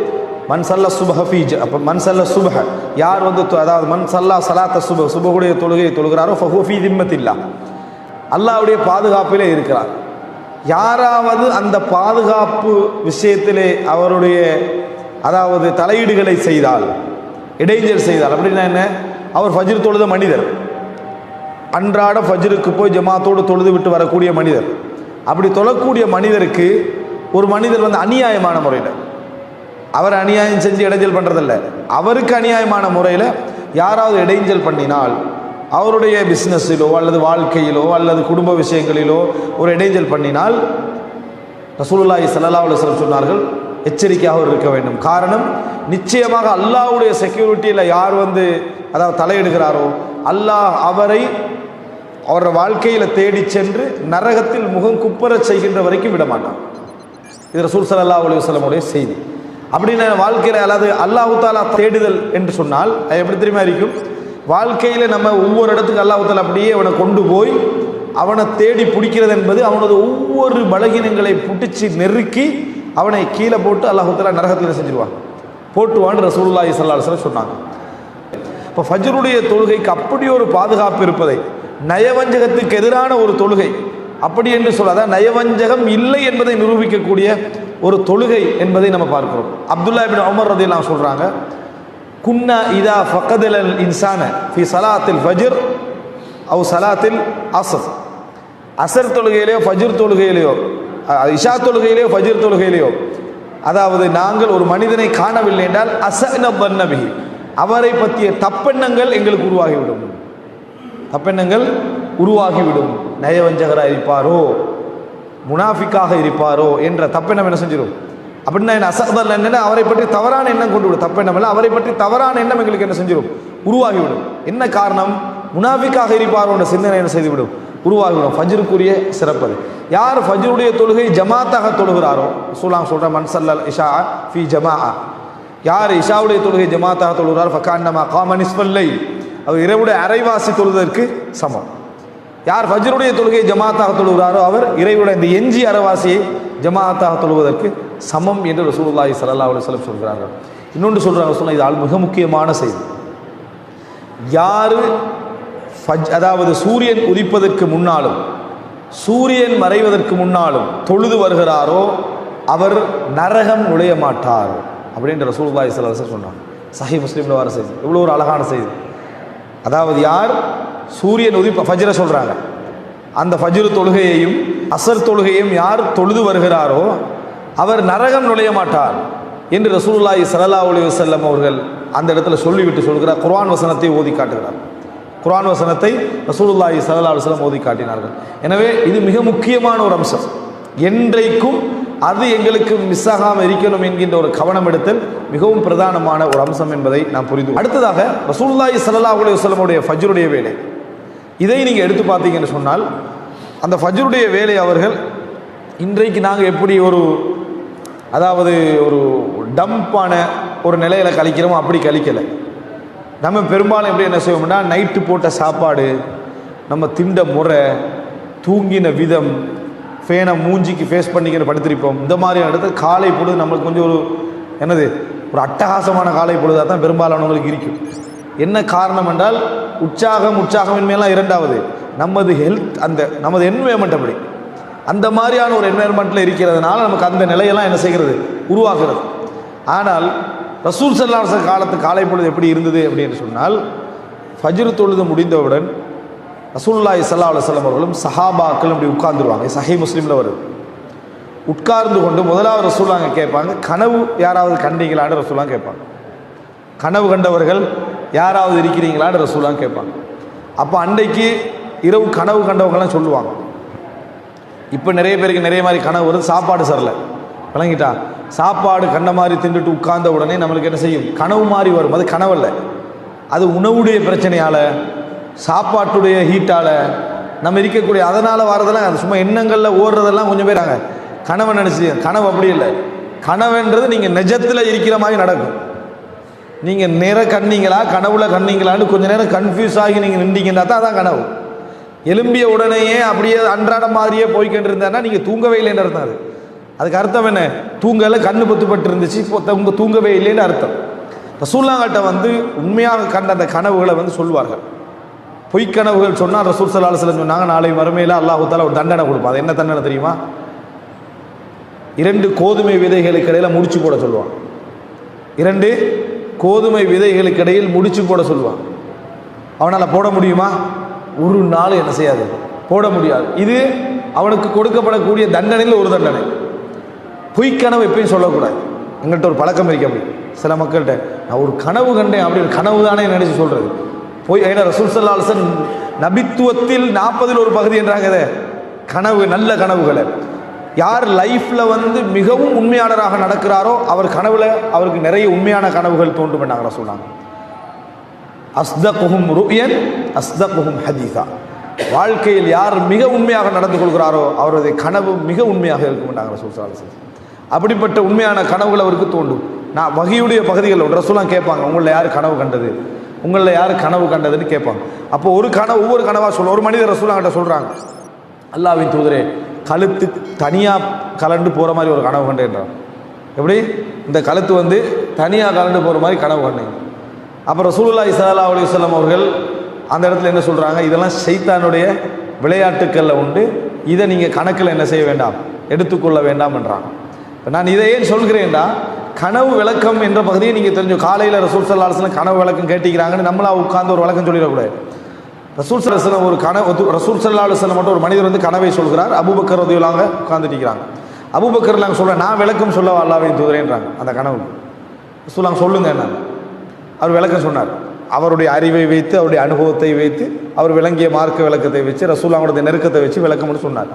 மன்சல்ல சுபஹ ஃபீஜ் அப்போ மன்சல்ல சுபஹ யார் வந்து தொ- அதாவது மன் சல்லா சலாத்த சுப சுபகுடைய தொழுகையை தொழுகிறாரோ ஃபஹு திம்மத்தில்லா. அல்லாவுடைய பாதுகாப்பிலே இருக்கிறார். யாராவது அந்த பாதுகாப்பு விஷயத்திலே அவருடைய அதாவது தலையீடுகளை செய்தால் இடைஞ்சல் செய்தார். அப்படின்னா என்ன? அவர் ஃபஜ்ரு தொழுத மனிதர். அன்றாட ஃபஜ்ருக்கு போய் ஜமாத்தோடு தொழுது விட்டு வரக்கூடிய மனிதர். அப்படி தொழக்கூடிய மனிதருக்கு ஒரு மனிதர் வந்து அநியாயமான முறையில் அவர் அநியாயம் செஞ்சு இடைஞ்சல் பண்ணுறதில்ல அவருக்கு அநியாயமான முறையில் யாராவது இடைஞ்சல் பண்ணினால் அவருடைய பிஸ்னஸிலோ அல்லது வாழ்க்கையிலோ அல்லது குடும்ப விஷயங்களிலோ ஒரு இடைஞ்சல் பண்ணினால் ரசூலுல்லாஹி சல்லா அலுவலம் சொன்னார்கள் எச்சரிக்கையாக இருக்க வேண்டும். காரணம் நிச்சயமாக அல்லாவுடைய செக்யூரிட்டியில் யார் வந்து அதாவது தலையிடுகிறாரோ அல்லாஹ் அவரை அவரோட வாழ்க்கையில் தேடி சென்று நரகத்தில் முகம் குப்பர செய்கின்ற வரைக்கும் விட மாட்டான் இது ரசூல் ஸல்லல்லாஹு அலி வல்லமுடைய செய்தி. அப்படின்னு வாழ்க்கையில் அல்லது அல்லாஹு தாலா தேடுதல் என்று சொன்னால் அது எப்படி தெரியுமா இருக்கும்? வாழ்க்கையில் நம்ம ஒவ்வொரு இடத்துக்கு அல்லாஹு தாலா அப்படியே அவனை கொண்டு போய் அவனை தேடி பிடிக்கிறது என்பது அவனது ஒவ்வொரு பலகீனங்களை புட்டிச்சு நெருக்கி அவனை கீழே போட்டு அல்லாஹுத்தலா நரகத்தில் செஞ்சிருவான். போட்டுவான்னு ரசூல்லா ஸல்லல்லாஹு சொன்னாங்க. இப்போ ஃபஜ்ருடைய தொழுகைக்கு அப்படி ஒரு பாதுகாப்பு இருப்பதை நயவஞ்சகத்துக்கு எதிரான ஒரு தொழுகை அப்படி என்று சொல்லாத நயவஞ்சகம் இல்லை என்பதை நிரூபிக்கக்கூடிய ஒரு தொழுகை என்பதை நம்ம பார்க்கிறோம். அப்துல்லா இபின் உமர் ரதியெல்லாம் சொல்றாங்க குன்னா இதா ஃபக்கதில் இன்சான ஃபி சலாத்தில் ஃபஜ்ர் அவ் சலாத்தில் அசர் அசர் தொழுகையிலேயோ ஃபஜிர் தொழுகையிலேயோ இஷா தொழுகையிலேயோ ஃபஜிர் தொழுகையிலேயோ. அதாவது நாங்கள் ஒரு மனிதனை காணவில்லை என்றால் அசன அவரை பற்றிய தப்பெண்ணங்கள் எங்களுக்கு உருவாகிவிடும். தப்பெண்ணங்கள் உருவாகிவிடும். நயவஞ்சகராக இருப்பாரோ? முனாஃபிக்காக இருப்பாரோ? என்ற தப்பெண்ணம் என்ன செஞ்சிடும் அப்படின்னா என்ன? அசதல் என்னன்னா அவரை பற்றி தவறான எண்ணம் கொண்டு விடும் தப்பெண்ணம் இல்லை அவரை பற்றி தவறான எண்ணம் எங்களுக்கு என்ன செஞ்சிடும் உருவாகிவிடும். என்ன காரணம்? முனாஃபிக்காக இருப்பாரோன்ற சிந்தனை என்ன செய்துவிடும்? உருவாகிவிடும் ஃபஜ்ருக்குரிய சிறப்பது யார் ஃபஜ்ருடைய தொழுகை ஜமாத்தாக தொழுகிறாரோ சூலாம் சொல்கிற மன்சல்லல் இஷா ஃபி ஜமா யார் இஷாவுடைய தொழுகை ஜமாத்தாக தொழுகிறார் ஃபக்கான்னமா காமனிஸ்மல்லை அவர் இரவுடைய அரைவாசி தொழுவதற்கு சமம். யார் ஃபஜ்ருடைய தொழுகை ஜமாத்தாக தொழுகிறாரோ அவர் இறைவுடைய இந்த எஞ்சி அரைவாசியை ஜமாத்தாக தொழுவதற்கு சமம் என்று ரசூலுல்லாஹி சல்லா அலைஹி வஸல்லம் சொல்கிறார்கள். இன்னொன்று சொல்கிறாங்க சொன்னால் இது ஆள் மிக முக்கியமான செய்தி. யாரு ஃபஜ் அதாவது சூரியன் உதிப்பதற்கு முன்னாலும் சூரியன் மறைவதற்கு முன்னாலும் தொழுது வருகிறாரோ அவர் நரகம் நுழைய மாட்டார் அப்படின்ற ரசூல்பாய் சில அலைஹி சொன்னாங்க. சஹி முஸ்லீம்ல வர செய்தி. இவ்வளோ ஒரு அழகான செய்தி. அதாவது யார்? சூரியன் உதிப்ப ஃபஜ்ர சொல்கிறாங்க அந்த ஃபஜ்ரு தொழுகையையும் அசர் தொழுகையையும் யார் தொழுது வருகிறாரோ அவர் நரகம் நுழைய மாட்டார் என்று ரசூல்லாய் சலல்லா அலி வஸல்லம் அவர்கள் அந்த இடத்துல சொல்லிவிட்டு சொல்கிறார். குர்ஆன் வசனத்தை ஓதி காட்டுகிறார். குரான் வசனத்தை ரசூலுல்லாஹி ஸல்லல்லாஹு அலைஹி வஸல்லம் ஓதி காட்டினார்கள். எனவே இது மிக முக்கியமான ஒரு அம்சம். என்றைக்கும் அது எங்களுக்கு மிஸ் ஆகாமல் இருக்கணும் என்கின்ற ஒரு கவனம் எடுத்தல் மிகவும் பிரதானமான ஒரு அம்சம் என்பதை நாம் புரிந்து அடுத்ததாக ரசூல்லாய் ஸல்லல்லாஹு அலைஹி ஃபஜ்ருடைய வேலை. இதை நீங்கள் எடுத்து பார்த்தீங்கன்னு சொன்னால் அந்த ஃபஜ்ருடைய வேலை அவர்கள் இன்றைக்கு நாங்கள் எப்படி ஒரு அதாவது ஒரு டம்ப்பான ஒரு நிலையில் கழிக்கிறோமோ அப்படி கழிக்கலை. நம்ம பெரும்பாலும் எப்படி என்ன செய்வோம்னா நைட்டு போட்ட சாப்பாடு நம்ம திண்ட முறை தூங்கின விதம் ஃபேனை மூஞ்சிக்கு ஃபேஸ் பண்ணிக்கிற படுத்திருப்போம். இந்த மாதிரியான இடத்துல காலை பொழுது நம்மளுக்கு கொஞ்சம் ஒரு என்னது ஒரு அட்டகாசமான காலை பொழுதாக தான் பெரும்பாலானவங்களுக்கு இருக்கும். என்ன காரணம் என்றால் உற்சாகம் உற்சாகமின்மையெல்லாம் இரண்டாவது. நமது ஹெல்த் அந்த நமது என்வயர்மெண்ட் அப்படி. அந்த மாதிரியான ஒரு என்வயர்மெண்ட்டில் இருக்கிறதுனால நமக்கு அந்த நிலையெல்லாம் என்ன செய்கிறது? உருவாகிறது. ஆனால் ரசூல் சல்லாச காலத்து காலை பொழுது எப்படி இருந்தது அப்படின்னு சொன்னால் ஃபஜ்ரு தொழுது முடிந்தவுடன் ரசூல்லாய் சல்லா அலுவலம் அவர்களும் சஹாபாக்கள் அப்படி உட்கார்ந்துருவாங்க. சஹி முஸ்லீமில் வருது உட்கார்ந்து கொண்டு முதலாவது ரசூலாங்க கேட்பாங்க கனவு யாராவது கண்டீங்களான்னு ரசூலாம் கேட்பாங்க. கனவு கண்டவர்கள் யாராவது இருக்கிறீங்களான்னு ரசூலாம் கேட்பாங்க. அப்போ அன்றைக்கு இரவு கனவு கண்டவங்களாம் சொல்லுவாங்க. இப்போ நிறைய பேருக்கு நிறைய மாதிரி கனவு வருது சாப்பாடு சரில விளங்கிட்டா? சாப்பாடு கண்ட மாதிரி தின்றுட்டு உட்கார்ந்த உடனே நம்மளுக்கு என்ன செய்யும்? கனவு மாதிரி வரும். அது கனவல்ல. அது உணவுடைய பிரச்சனையால் சாப்பாட்டுடைய ஹீட்டால் நம்ம இருக்கக்கூடிய அதனால் வரதெல்லாம் அது சும்மா எண்ணங்களில் ஓடுறதெல்லாம் கொஞ்சம் பேராங்க கனவை நினச்சி கனவு அப்படி இல்லை. கனவுன்றது நீங்கள் நிஜத்தில் இருக்கிற மாதிரி நடக்கும். நீங்கள் நிற கண்ணீங்களா கனவுல கண்ணீங்களான்னு கொஞ்ச நேரம் கன்ஃபியூஸ் ஆகி நீங்கள் நின்றீங்கன்னா தான் அதான் கனவு. எலும்பிய உடனேயே அப்படியே அன்றாட மாதிரியே போய்கிட்டு இருந்தேன்னா நீங்கள் தூங்கவே இல்லைன்னு இருந்தார் அதுக்கு அர்த்தம் என்ன? தூங்கல கண்ணு பத்துப்பட்டு இருந்துச்சு இப்போ உங்க தூங்கவே இல்லைன்னு அர்த்தம். ரசூல்லாங்கிட்ட வந்து உண்மையாக கண்ட அந்த கனவுகளை வந்து சொல்வார்கள் பொய்க்கனவுகள் சொன்னால் ரசூல் சல்லா அலுவலம் சொன்னாங்க நாளை மறுமையில் அல்லாஹு தால ஒரு தண்டனை கொடுப்பான். அது என்ன தண்டனை தெரியுமா? இரண்டு கோதுமை விதைகளுக்கு இடையில முடிச்சு போட சொல்லுவான். இரண்டு கோதுமை விதைகளுக்கு இடையில் முடிச்சு போட சொல்லுவான். அவனால் போட முடியுமா? ஒரு நாள் என்ன செய்யாது. போட முடியாது. இது அவனுக்கு கொடுக்கப்படக்கூடிய தண்டனையில் ஒரு தண்டனை. பொய்க்கனவு எப்பயும் சொல்லக்கூடாது. எங்கள்கிட்ட ஒரு பழக்கம் இருக்கு அப்படி. சில மக்கள்கிட்ட நான் ஒரு கனவு கண்டேன் அப்படி ஒரு கனவு தானே நினைச்சு சொல்றது. போய் ஏன்னா ரசூல் சல்லா நபித்துவத்தில் நாற்பதில் ஒரு பகுதி என்றாங்க கனவு நல்ல கனவுகளை. யார் லைஃப்ல வந்து மிகவும் உண்மையாளராக நடக்கிறாரோ அவர் கனவுல அவருக்கு நிறைய உண்மையான கனவுகள் தோன்றும் என்றாங்க சொன்னாங்க அஸ்தகுஹும் ருயன் அஸ்தகுஹும் ஹதீசா வாழ்க்கையில் யார் மிக உண்மையாக நடந்து கொள்கிறாரோ அவரது கனவு மிக உண்மையாக இருக்கும் என்றாங்க ரசூல் ஸல்லல்லாஹு அப்படிப்பட்ட உண்மையான கனவுகள் அவருக்கு தோண்டும் நான் வகையுடைய பகுதிகள் ரசூலாம் கேட்பாங்க உங்களில் யார் கனவு கண்டது? உங்களில் யார் கனவு கண்டதுன்னு கேட்பாங்க. அப்போ ஒரு கனவு ஒவ்வொரு கனவாக சொல்ல ஒரு மனிதர் ரசூலாங்கிட்ட சொல்கிறாங்க அல்லாவின் தூதரே கழுத்து தனியாக கலண்டு போகிற மாதிரி ஒரு கனவு கண்டேன்றான். எப்படி? இந்த கழுத்து வந்து தனியாக கலண்டு போகிற மாதிரி கனவு கண்டேன். அப்போ ரசூலுல்லா ஸல்லல்லாஹு அலைஹி அவர்கள் அந்த இடத்துல என்ன சொல்கிறாங்க இதெல்லாம் சைத்தானுடைய விளையாட்டுக்களில் உண்டு. இதை நீங்கள் கணக்கில் என்ன செய்ய வேண்டாம் எடுத்துக்கொள்ள வேண்டாம் என்றான். நான் இதை ஏன் சொல்கிறேன்டா? கனவு விளக்கம் என்ற பகுதியை நீங்கள் தெரிஞ்சு காலையில் ரசூல் சல்லா கனவு விளக்கம் கேட்டிக்கிறாங்கன்னு நம்மளா உட்கார்ந்து ஒரு விளக்கம் சொல்லிடக்கூடாது ரசூல் சல்லாஹம் ஒரு கனவு ரசூல் சல்லா அலுவலம் மட்டும் ஒரு மனிதர் வந்து கனவை சொல்கிறார். அபூபக்கர் உதவிலாங்க உட்காந்துட்டிருக்கிறாங்க அபுபக்கர் நாங்கள் சொல்கிறேன் நான் விளக்கம் சொல்ல அல்லாவின் தூதுறேன்றாங்க அந்த கனவு. ரசூலாங்க சொல்லுங்க என்ன? அவர் விளக்கம் சொன்னார். அவருடைய அறிவை வைத்து அவருடைய அனுபவத்தை வைத்து அவர் விளங்கிய மார்க்க விளக்கத்தை வச்சு ரசூலாங்களுடைய நெருக்கத்தை வச்சு விளக்கம்னு சொன்னார்.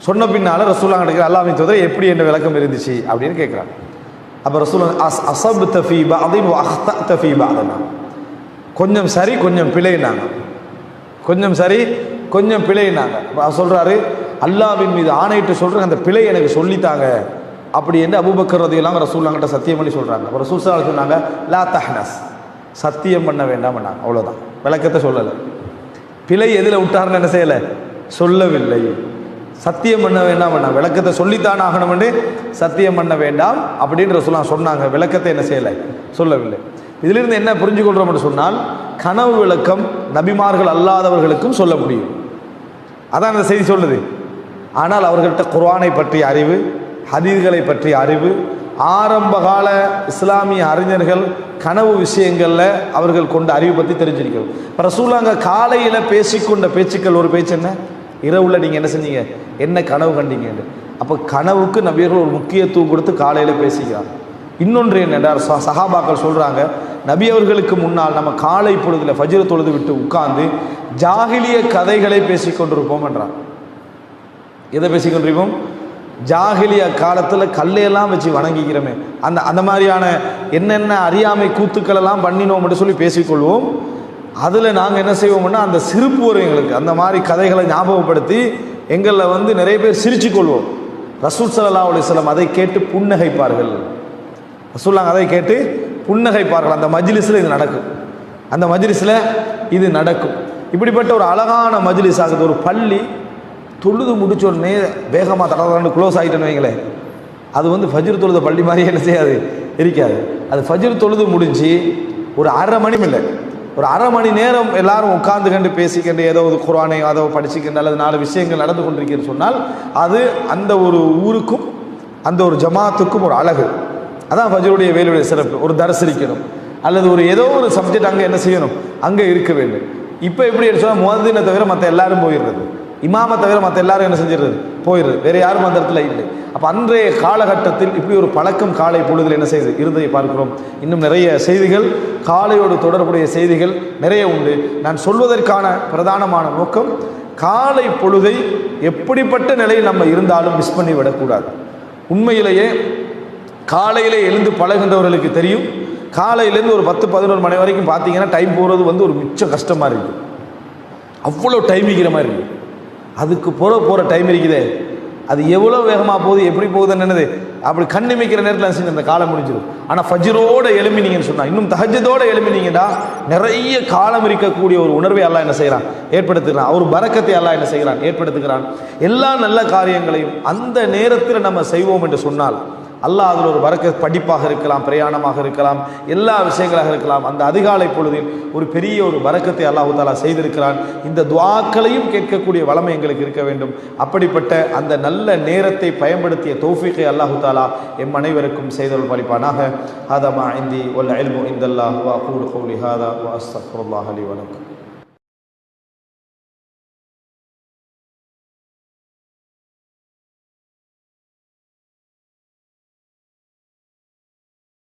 சொன்ன பின்னால் ரசூல்லா கிடைக்கிற அல்லாவின் தூதர் எப்படி என்ன விளக்கம் இருந்துச்சு? அப்படின்னு கேட்குறாங்க அப்போ ரசூல் அஸ் அசப் தஃபீபா அப்படின்னு அஹ்த தஃபீபா அதெல்லாம் கொஞ்சம் சரி கொஞ்சம் பிழைனாங்க கொஞ்சம் சரி கொஞ்சம் பிழைனாங்க சொல்கிறாரு அல்லாவின் மீது ஆணையிட்டு சொல்கிறாங்க அந்த பிழை எனக்கு சொல்லித்தாங்க. அப்படி என்று அபூபக்கர் ரதியெல்லாம் ரசூல்லாங்கிட்ட சத்தியம் பண்ணி சொல்கிறாங்க அப்ப ரசூல் சார் சொன்னாங்க லா தஹ்னஸ். சத்தியம் பண்ண வேண்டாம் அவ்வளோதான் விளக்கத்தை சொல்லலை. பிழை எதில் விட்டாருன்னு என்ன செய்யலை? சொல்லவில்லை. சத்தியம் பண்ண வேண்டாம் வேண்டாம் விளக்கத்தை சொல்லித்தான் ஆகணும் என்று சத்தியம் பண்ண வேண்டாம் அப்படின்ற சொல்லலாம் சொன்னாங்க. விளக்கத்தை என்ன செய்யலை? சொல்லவில்லை. இதிலிருந்து என்ன புரிஞ்சுக்கொள்கிறோம் என்று சொன்னால் கனவு விளக்கம் நபிமார்கள் அல்லாதவர்களுக்கும் சொல்ல முடியும். அதான் அந்த செய்தி சொல்லுது. ஆனால் அவர்கள்ட்ட குர்ஆனை பற்றிய அறிவு ஹதீர்களை பற்றிய அறிவு ஆரம்பகால இஸ்லாமிய அறிஞர்கள் கனவு விஷயங்களில் அவர்கள் கொண்ட அறிவு பற்றி தெரிஞ்சிருக்கிறோம் இப்போ ரசூலாங்க காலையில் பேசிக்கொண்ட பேச்சுக்கள் ஒரு பேச்சு என்ன? இரவுல நீங்கள் என்ன செஞ்சீங்க? என்ன கனவு கண்டீங்கன்னு அப்போ கனவுக்கு நபியர்கள் ஒரு முக்கியத்துவம் கொடுத்து காலையில் பேசிக்கிறாங்க இன்னொன்று என்னென்றால் ச சஹாபாக்கள் சொல்கிறாங்க நபி அவர்களுக்கு முன்னால் நம்ம காலை பொழுதுல ஃபஜ்ர தொழுது விட்டு உட்கார்ந்து ஜாகிலிய கதைகளை பேசிக்கொண்டிருப்போம் என்றார். எதை பேசிக்கொண்டிருப்போம் ஜாகிலிய காலத்தில் கல்லையெல்லாம் வச்சு வணங்கிக்கிறோமே. அந்த அந்த மாதிரியான என்னென்ன அறியாமை கூத்துக்கள் எல்லாம் பண்ணினோம் சொல்லி பேசிக்கொள்வோம் அதில் நாங்கள் என்ன செய்வோம்னா அந்த சிரிப்பு வரும் எங்களுக்கு. அந்த மாதிரி கதைகளை ஞாபகப்படுத்தி எங்களில் வந்து நிறைய பேர் சிரிச்சு கொள்வோம் ரசூல் சல்லா அலிஸ்லாம் அதை கேட்டு புன்னகைப்பார்கள். ரசூல்லாங்க அதை கேட்டு புன்னகைப்பார்கள். அந்த மஜ்லிஸில் இது நடக்கும். அந்த மஜ்லிஸில் இது நடக்கும். இப்படிப்பட்ட ஒரு அழகான மஜ்லிஸ் ஆகுது. ஒரு பள்ளி தொழுது முடிச்ச உடனே வேகமாக தடவை க்ளோஸ் ஆகிட்டேன்னு வைங்களேன் அது வந்து ஃபஜ்ர் தொழுத பள்ளி மாதிரியே என்ன செய்யாது? இருக்காது. அது ஃபஜ்ர் தொழுது முடிஞ்சு ஒரு அரை மணி இல்லை ஒரு அரை மணி நேரம் எல்லாரும் உட்கார்ந்து கண்டு பேசிக்கண்டு ஏதோ ஒரு குரானை அதோ படிச்சுக்கிண்டு அல்லது நாலு விஷயங்கள் நடந்து கொண்டிருக்கிறேன்னு சொன்னால் அது அந்த ஒரு ஊருக்கும் அந்த ஒரு ஜமாத்துக்கும் ஒரு அழகு. அதான் ஃபஜருடைய வேலையுடைய சிறப்பு. ஒரு தரிசரிக்கணும் அல்லது ஒரு ஏதோ ஒரு சப்ஜெக்ட் அங்கே என்ன செய்யணும்? அங்கே இருக்க வேண்டும். இப்போ எப்படி சொன்னால் முகத்தினை தவிர மற்ற எல்லாரும் போயிடுறது. இமாமை தவிர மற்ற எல்லாரும் என்ன செஞ்சிடுறது? போயிடுது வேற யாரும் அந்த இடத்துல இல்லை. அப்போ அன்றைய காலகட்டத்தில் இப்படி ஒரு பழக்கம் காலை பொழுதில் என்ன செய்யுது இருந்ததை பார்க்கிறோம். இன்னும் நிறைய செய்திகள் காலையோடு தொடர்புடைய செய்திகள் நிறைய உண்டு. நான் சொல்வதற்கான பிரதானமான நோக்கம் காலை பொழுதை எப்படிப்பட்ட நிலையில் நம்ம இருந்தாலும் மிஸ் பண்ணி விடக்கூடாது. உண்மையிலேயே காலையிலே எழுந்து பழகின்றவர்களுக்கு தெரியும். காலையிலேருந்து ஒரு பத்து பதினோரு மணி வரைக்கும் பார்த்தீங்கன்னா டைம் போகிறது வந்து ஒரு மிச்சம் கஷ்டமாக இருக்குது அவ்வளோ டைம் இருக்கிற மாதிரி இருக்குது அதுக்கு போகிற போகிற டைம் இருக்குதே. அது எவ்வளோ வேகமாக போகுது எப்படி போகுதுன்னு என்னது? அப்படி கண்ணிமைக்கிற நேரத்தில் செஞ்சு அந்த காலம் முடிஞ்சிடும். ஆனால் ஃபஜ்ரோட எழுமினீங்கன்னு சொன்னால் இன்னும் தஹஜதோட எழுமினீங்கன்னா நிறைய காலம் இருக்கக்கூடிய ஒரு உணர்வை எல்லாம் என்ன செய்கிறான் ஏற்படுத்துகிறான். அவர் பறக்கத்தை எல்லாம் என்ன செய்கிறான்? ஏற்படுத்துகிறான். எல்லா நல்ல காரியங்களையும் அந்த நேரத்தில் நம்ம செய்வோம் என்று சொன்னால் அல்லாஹ் அதில் ஒரு வரக்க படிப்பாக இருக்கலாம் பிரயாணமாக இருக்கலாம் எல்லா விஷயங்களாக இருக்கலாம். அந்த அதிகாலை பொழுதில் ஒரு பெரிய ஒரு வரக்கத்தை அல்லாஹு தாலா செய்திருக்கிறான். இந்த துவாக்களையும் கேட்கக்கூடிய வளமை எங்களுக்கு இருக்க வேண்டும். அப்படிப்பட்ட அந்த நல்ல நேரத்தை பயன்படுத்திய தௌஃபீக்கை அல்லாஹு தாலா எம் அனைவருக்கும் செய்தல் பலிப்பானாக. ஹாதமா இந்தி ஒல் அல்மு இந்தல்லாஹ் வா கூடு கௌலி ஹாதா வா அஸ்தக்ஃபிருல்லாஹ் அலி வணக்கம்